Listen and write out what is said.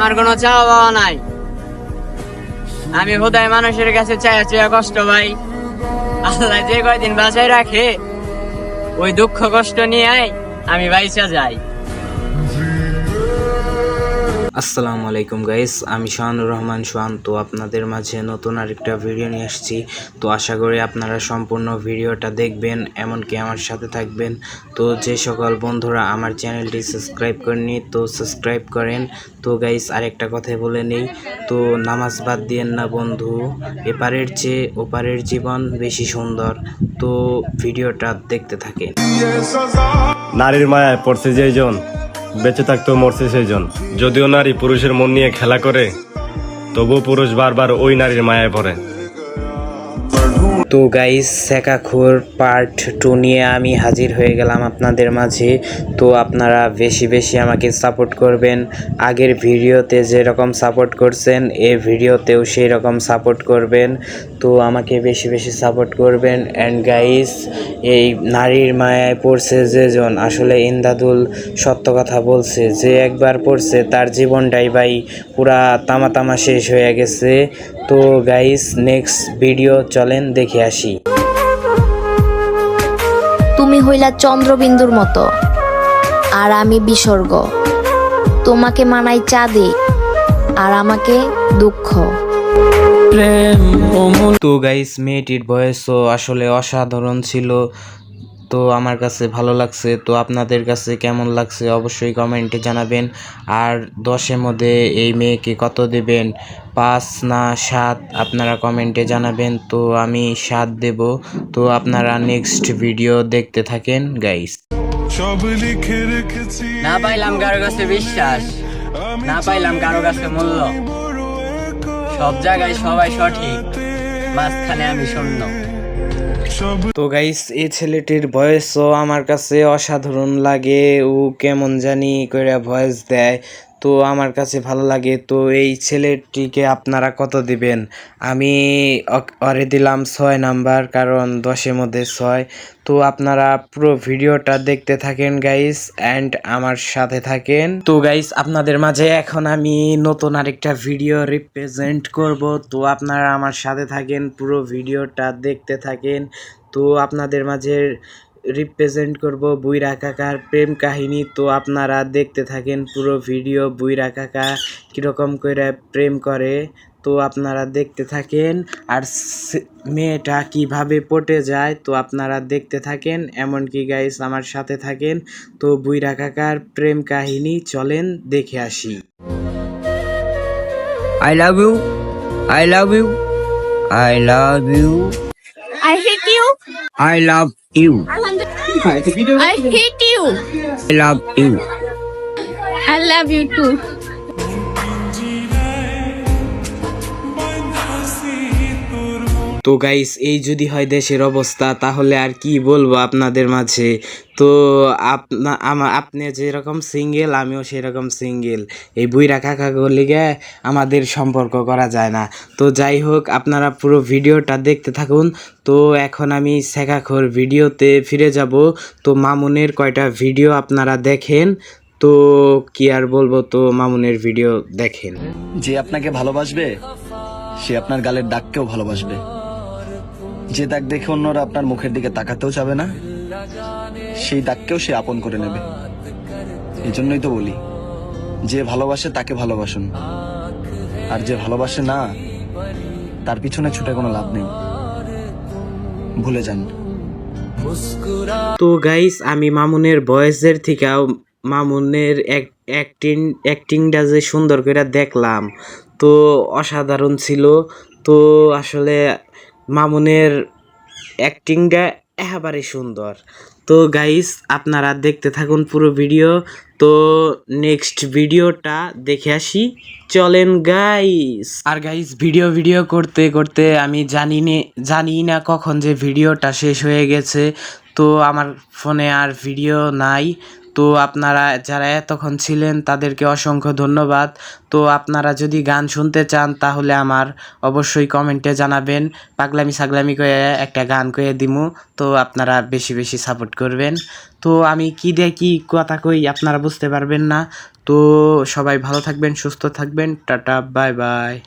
আমার কোনো চাওয়া পাওয়া নাই। আমি হোদায় মানুষের কাছে চায়া চায়া কষ্ট পাই। আল্লাহ যে কয়দিন বাঁচাই রাখে, ওই দুঃখ কষ্ট নিয়ে আমি বাইচা যাই। আসসালামু আলাইকুম গাইস আমি শাহানুর রহমান সোহান। তো আপনাদের মাঝে নতুন আরেকটা ভিডিও নিয়ে এসেছি তো আশা করি আপনারা সম্পূর্ণ ভিডিওটা দেখবেন, এমনকি আমার সাথে থাকবেন। তো যে সকল বন্ধুরা আমার চ্যানেলটি সাবস্ক্রাইব করেনি তো সাবস্ক্রাইব করেন। তো গাইস আরেকটা কথা বলে নেই। তো নামাজ বাদ দিয়েন না বন্ধু, এপারের চেয়ে ওপারের জীবন বেশি সুন্দর। তো ভিডিওটা দেখতে থাকেন। নারীর মায়ায় পড়ছে যেজন বেঁচে থাকতেও মরছে সেইজন। যদিও নারী পুরুষের মন নিয়ে খেলা করে, তবুও পুরুষ বারবার ওই নারীর মায়ায় পড়ে তো গাইস শেখাখোর পার্ট টু নিয়ে আমি হাজির হয়ে গেলাম আপনাদের মাঝে। তো আপনারা বেশি বেশি আমাকে সাপোর্ট করবেন। আগের ভিডিওতে যেরকম সাপোর্ট করছেন এই ভিডিওতেও সেই রকম সাপোর্ট করবেন। তো আমাকে বেশি বেশি সাপোর্ট করবেন। অ্যান্ড গাইস এই নারীর মায়ায় পড়ছে যেজন আসলে ইন্দাদুল সত্য কথা বলছে যে একবার পড়ছে, তার জীবনটাই ভাই পুরা তামা তামা শেষ হয়ে গেছে। তো গাইস নেক্সট ভিডিও চলেন দেখে আসি। তুমি হইলা চন্দ্রবিন্দুর মতো আর আমি বিসর্গ। তোমাকে মানাই চাঁদে আর আমাকে দুঃখ। তো গাইস মেয়েটির বয়সও আসলে অসাধারণ ছিল। তো আমার কাছে ভালো লাগছে। তো আপনাদের কাছে কেমন লাগছে অবশ্যই কমেন্টে জানাবেন। আর দশের মধ্যে এই মেয়েকে কত দেবেন? পাঁচ না সাত? আপনারা কমেন্টে জানাবেন। তো আমি সাত দেব। তো আপনারা নেক্সট ভিডিও দেখতে থাকেন গাইস সব লিখে রেখেছি। না পাইলাম কারও কাছে বিশ্বাস। না পাইলাম কারও কাছে মূল্য। সব জায়গায় সবাই সঠিক। মাঝখানে আমি শূন্য। তো গাইস এই ছেলেটির ভয়েসও আমার কাছে অসাধারণ লাগে। ও কেমন জানি কইরা ভয়েস দেয়। তো আমার কাছে ভালো লাগে। তো এই ছেলেটিকে আপনারা কত দিবেন? আমি অরে দিলাম ছয় নাম্বার, কারণ দশের মধ্যে ছয়। তো আপনারা পুরো ভিডিওটা দেখতে থাকেন গাইস অ্যান্ড আমার সাথে থাকেন। তো গাইস আপনাদের মাঝে এখন আমি নতুন আরেকটা ভিডিও রিপ্রেজেন্ট করব। তো আপনারা আমার সাথে থাকেন, পুরো ভিডিওটা দেখতে থাকেন। তো আপনাদের মাঝে রিপ্রেজেন্ট করব বুইরা কাকার প্রেম কাহিনী। তো আপনারা দেখতে থাকেন পুরো ভিডিও বুইরা কাকা কীরকম করে প্রেম করে। তো আপনারা দেখতে থাকেন আর সে- মেয়েটা কীভাবে পটে যায় তো আপনারা দেখতে থাকেন। এমনকি গাইস আমার সাথে থাকেন। তো বুইরা কাকার প্রেম কাহিনী চলেন দেখে আসি। I love you I love you I love you I hate you. I love you. I hate you. I love you. I love you too. তো গাইস এই যদি হয় দেশের অবস্থা, তাহলে আর কি বলব আপনাদের মাঝে? তো আপনা আপনি যেরকম সিঙ্গেল আমিও সেরকম সিঙ্গেল এই বুইরা কাকা গলিগে আমাদের সম্পর্ক করা যায় না। তো যাই হোক, আপনারা পুরো ভিডিওটা দেখতে থাকুন। তো এখন আমি শেখাখোর ভিডিওতে ফিরে যাব। তো মামুনের কয়টা ভিডিও আপনারা দেখেন? তো কি আর বলব, তো মামুনের ভিডিও দেখেন। যে আপনাকে ভালোবাসবে, সে আপনার গালের ডাককেও ভালোবাসবে। যে দাগ দেখে অন্যরা আপনার মুখের দিকে তাকাতেও চাবে না, সেই দাগকেও সে আপন করে নেবে। এই জন্যই তো বলি, যে ভালোবাসে তাকে ভালোবাসুন। আর যে ভালোবাসে না, তার পিছনে ছুটে কোনো লাভ নেই। ভুলে যান। তো গাইস আমি মামুনের ভয়েসের থেকেও মামুনের অ্যাক্টিং অ্যাক্টিংটা যে সুন্দর করে দেখলাম, তো অসাধারণ ছিল। তো আসলে মামুনের অ্যাক্টিংটা একেবারে সুন্দর। তো গাইস আপনারা দেখতে থাকুন পুরো ভিডিও তো নেক্সট ভিডিওটা দেখে আসি। চলেন গাইস আর গাইস ভিডিও ভিডিও করতে করতে আমি জানি জানি না কখন যে ভিডিওটা শেষ হয়ে গেছে। তো আমার ফোনে আর ভিডিও নাই। তো আপনারা যারা এতক্ষণ ছিলেন তাদেরকে অসংখ্য ধন্যবাদ। তো আপনারা যদি গান শুনতে চান তাহলে আমার অবশ্যই কমেন্টে জানাবেন। পাগলামি সাগলামি করে একটা গান করে দিমু। তো আপনারা বেশি বেশি সাপোর্ট করবেন। তো আমি কি দিয়ে কি কথা কই আপনারা বুঝতে পারবেন না। তো সবাই ভালো থাকবেন, সুস্থ থাকবেন। Tata, bye bye.